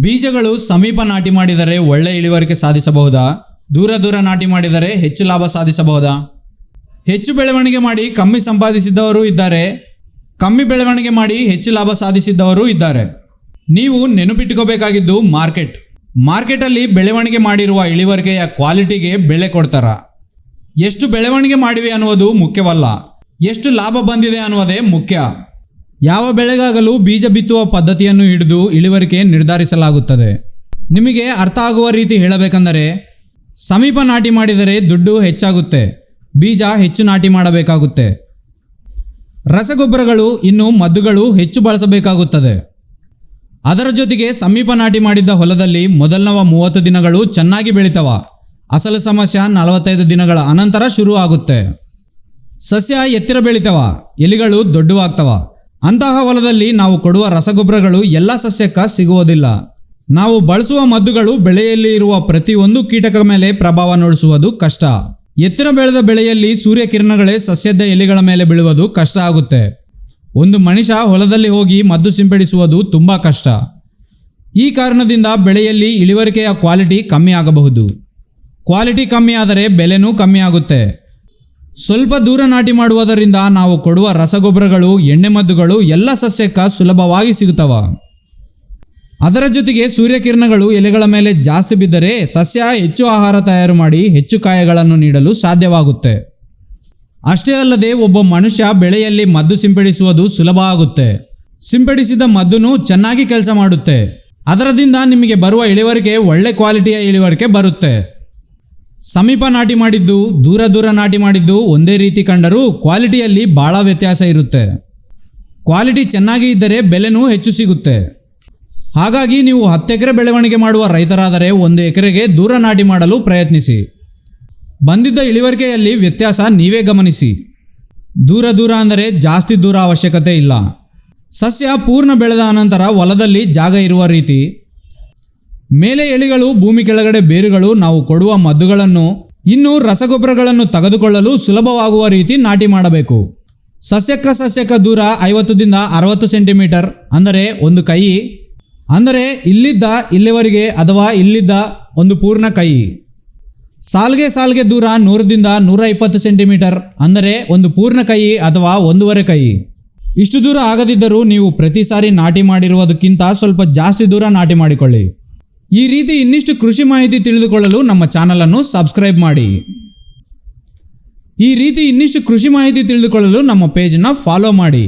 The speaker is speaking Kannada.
ಬೀಜಗಳು ಸಮೀಪ ನಾಟಿ ಮಾಡಿದರೆ ಒಳ್ಳೆ ಇಳುವರಿಕೆ ಸಾಧಿಸಬಹುದಾ? ದೂರ ದೂರ ನಾಟಿ ಮಾಡಿದರೆ ಹೆಚ್ಚು ಲಾಭ ಸಾಧಿಸಬಹುದಾ? ಹೆಚ್ಚು ಬೆಳವಣಿಗೆ ಮಾಡಿ ಕಮ್ಮಿ ಸಂಪಾದಿಸಿದ್ದವರು ಇದ್ದಾರೆ. ಕಮ್ಮಿ ಬೆಳವಣಿಗೆ ಮಾಡಿ ಹೆಚ್ಚು ಲಾಭ ಸಾಧಿಸಿದ್ದವರು ಇದ್ದಾರೆ. ನೀವು ನೆನಪಿಟ್ಟುಕೋಬೇಕಾಗಿದ್ದು ಮಾರ್ಕೆಟ್. ಮಾರ್ಕೆಟಲ್ಲಿ ಬೆಳವಣಿಗೆ ಮಾಡಿರುವ ಇಳುವರಿಕೆಯ ಕ್ವಾಲಿಟಿಗೆ ಬೆಲೆ ಕೊಡ್ತಾರ. ಎಷ್ಟು ಬೆಳವಣಿಗೆ ಮಾಡಿವೆ ಅನ್ನುವುದು ಮುಖ್ಯವಲ್ಲ. ಎಷ್ಟು ಲಾಭ ಬಂದಿದೆ ಅನ್ನುವುದೇ ಮುಖ್ಯ. ಯಾವ ಬೆಳೆಗಾಗಲೂ ಬೀಜ ಬಿತ್ತುವ ಪದ್ಧತಿಯನ್ನು ಹಿಡಿದು ಇಳುವರಿಕೆ ನಿರ್ಧರಿಸಲಾಗುತ್ತದೆ. ನಿಮಗೆ ಅರ್ಥ ಆಗುವ ರೀತಿ ಹೇಳಬೇಕೆಂದರೆ, ಸಮೀಪ ನಾಟಿ ಮಾಡಿದರೆ ದುಡ್ಡು ಹೆಚ್ಚಾಗುತ್ತೆ, ಬೀಜ ಹೆಚ್ಚು ನಾಟಿ ಮಾಡಬೇಕಾಗುತ್ತೆ. ರಸಗೊಬ್ಬರಗಳು ಇನ್ನು ಮದ್ದುಗಳು ಹೆಚ್ಚು ಬಳಸಬೇಕಾಗುತ್ತದೆ. ಅದರ ಜೊತೆಗೆ ಸಮೀಪ ನಾಟಿ ಮಾಡಿದ್ದ ಹೊಲದಲ್ಲಿ ಮೊದಲನವ ಮೂವತ್ತು ದಿನಗಳು ಚೆನ್ನಾಗಿ ಬೆಳಿತವ. ಅಸಲು ಸಮಸ್ಯೆ ನಲವತ್ತೈದು ದಿನಗಳ ಅನಂತರ ಶುರು ಆಗುತ್ತೆ ಸಸ್ಯ ಎತ್ತಿರ ಬೆಳಿತವ, ಎಲಿಗಳು ದೊಡ್ಡವಾಗ್ತವ. ಅಂತಹ ಹೊಲದಲ್ಲಿ ನಾವು ಕೊಡುವ ರಸಗೊಬ್ಬರಗಳು ಎಲ್ಲ ಸಸ್ಯಕ್ಕ ಸಿಗುವುದಿಲ್ಲ. ನಾವು ಬಳಸುವ ಮದ್ದುಗಳು ಬೆಳೆಯಲ್ಲಿ ಇರುವ ಪ್ರತಿಯೊಂದು ಕೀಟಕ ಮೇಲೆ ಪ್ರಭಾವ ನೋಡಿಸುವುದು ಕಷ್ಟ. ಎತ್ತಿನ ಬೆಳೆದ ಬೆಳೆಯಲ್ಲಿ ಸೂರ್ಯಕಿರಣಗಳೇ ಸಸ್ಯದ ಎಲೆಗಳ ಮೇಲೆ ಬೀಳುವುದು ಕಷ್ಟ ಆಗುತ್ತೆ. ಒಂದು ಮನುಷ್ಯ ಹೊಲದಲ್ಲಿ ಹೋಗಿ ಮದ್ದು ಸಿಂಪಡಿಸುವುದು ತುಂಬ ಕಷ್ಟ. ಈ ಕಾರಣದಿಂದ ಬೆಳೆಯಲ್ಲಿ ಇಳುವರಿಕೆಯ ಕ್ವಾಲಿಟಿ ಕಮ್ಮಿ ಆಗಬಹುದು. ಕ್ವಾಲಿಟಿ ಕಮ್ಮಿ ಆದರೆ ಬೆಲೆನೂ ಕಮ್ಮಿ ಆಗುತ್ತೆ. ಸ್ವಲ್ಪ ದೂರ ನಾಟಿ ಮಾಡುವುದರಿಂದ ನಾವು ಕೊಡುವ ರಸಗೊಬ್ಬರಗಳು ಎಣ್ಣೆಮದ್ದುಗಳು ಎಲ್ಲ ಸಸ್ಯಕ್ಕೆ ಸುಲಭವಾಗಿ ಸಿಗುತ್ತವ. ಅದರ ಜೊತೆಗೆ ಸೂರ್ಯಕಿರಣಗಳು ಎಲೆಗಳ ಮೇಲೆ ಜಾಸ್ತಿ ಬಿದ್ದರೆ ಸಸ್ಯ ಹೆಚ್ಚು ಆಹಾರ ತಯಾರು ಮಾಡಿ ಹೆಚ್ಚು ಕಾಯಗಳನ್ನು ನೀಡಲು ಸಾಧ್ಯವಾಗುತ್ತೆ. ಅಷ್ಟೇ ಅಲ್ಲದೆ ಒಬ್ಬ ಮನುಷ್ಯ ಬೆಳೆಯಲ್ಲಿ ಮದ್ದು ಸಿಂಪಡಿಸುವುದು ಸುಲಭ ಆಗುತ್ತೆ. ಸಿಂಪಡಿಸಿದ ಮದ್ದುನು ಚೆನ್ನಾಗಿ ಕೆಲಸ ಮಾಡುತ್ತೆ. ಅದರದಿಂದ ನಿಮಗೆ ಬರುವ ಇಳುವರಿಕೆ ಒಳ್ಳೆ ಕ್ವಾಲಿಟಿಯ ಇಳುವರಿಕೆ ಬರುತ್ತೆ. ಸಮೀಪ ನಾಟಿ ಮಾಡಿದ್ದು, ದೂರ ದೂರ ನಾಟಿ ಮಾಡಿದ್ದು ಒಂದೇ ರೀತಿ ಕಂಡರೂ ಕ್ವಾಲಿಟಿಯಲ್ಲಿ ಭಾಳ ವ್ಯತ್ಯಾಸ ಇರುತ್ತೆ. ಕ್ವಾಲಿಟಿ ಚೆನ್ನಾಗಿ ಇದ್ದರೆ ಬೆಲೆನೂ ಹೆಚ್ಚು ಸಿಗುತ್ತೆ. ಹಾಗಾಗಿ ನೀವು ಹತ್ತು ಎಕರೆ ಬೆಳವಣಿಗೆ ಮಾಡುವ ರೈತರಾದರೆ ಒಂದು ಎಕರೆಗೆ ದೂರ ನಾಟಿ ಮಾಡಲು ಪ್ರಯತ್ನಿಸಿ. ಬಂದಿದ್ದ ಇಳುವರಿಕೆಯಲ್ಲಿ ವ್ಯತ್ಯಾಸ ನೀವೇ ಗಮನಿಸಿ. ದೂರ ದೂರ ಅಂದರೆ ಜಾಸ್ತಿ ದೂರ ಅವಶ್ಯಕತೆ ಇಲ್ಲ. ಸಸ್ಯ ಪೂರ್ಣ ಬೆಳೆದ ಅನಂತರ ಹೊಲದಲ್ಲಿ ಜಾಗ ಇರುವ ರೀತಿ. ಮೇಲೆ ಎಲೆಗಳು, ಭೂಮಿ ಕೆಳಗಡೆ ಬೇರುಗಳು, ನಾವು ಕೊಡುವ ಮದ್ದುಗಳನ್ನು, ಇನ್ನು ರಸಗೊಬ್ಬರಗಳನ್ನು ತೆಗೆದುಕೊಳ್ಳಲು ಸುಲಭವಾಗುವ ರೀತಿ ನಾಟಿ ಮಾಡಬೇಕು. ಸಸ್ಯಕ್ಕ ಸಸ್ಯಕ್ಕ ದೂರ ಐವತ್ತರಿಂದ ಅರವತ್ತು ಸೆಂಟಿಮೀಟರ್, ಅಂದರೆ ಒಂದು ಕೈ, ಅಂದರೆ ಇಲ್ಲಿದ್ದ ಇಲ್ಲಿವರೆಗೆ ಅಥವಾ ಇಲ್ಲಿದ್ದ ಒಂದು ಪೂರ್ಣ ಕೈ. ಸಾಲ್ಗೆ ಸಾಲ್ಗೆ ದೂರ ನೂರದಿಂದ ನೂರ ಇಪ್ಪತ್ತು ಸೆಂಟಿಮೀಟರ್, ಅಂದರೆ ಒಂದು ಪೂರ್ಣ ಕೈ ಅಥವಾ ಒಂದೂವರೆ ಕೈ. ಇಷ್ಟು ದೂರ ಆಗದಿದ್ದರೂ ನೀವು ಪ್ರತಿ ಸಾರಿ ನಾಟಿ ಮಾಡಿರುವುದಕ್ಕಿಂತ ಸ್ವಲ್ಪ ಜಾಸ್ತಿ ದೂರ ನಾಟಿ ಮಾಡಿಕೊಳ್ಳಿ. ಈ ರೀತಿ ಇನ್ನಿಷ್ಟು ಕೃಷಿ ಮಾಹಿತಿ ತಿಳಿದುಕೊಳ್ಳಲು ನಮ್ಮ ಚಾನಲನ್ನು ಸಬ್ಸ್ಕ್ರೈಬ್ ಮಾಡಿ. ಈ ರೀತಿ ಇನ್ನಿಷ್ಟು ಕೃಷಿ ಮಾಹಿತಿ ತಿಳಿದುಕೊಳ್ಳಲು ನಮ್ಮ ಪೇಜನ್ನು ಫಾಲೋ ಮಾಡಿ.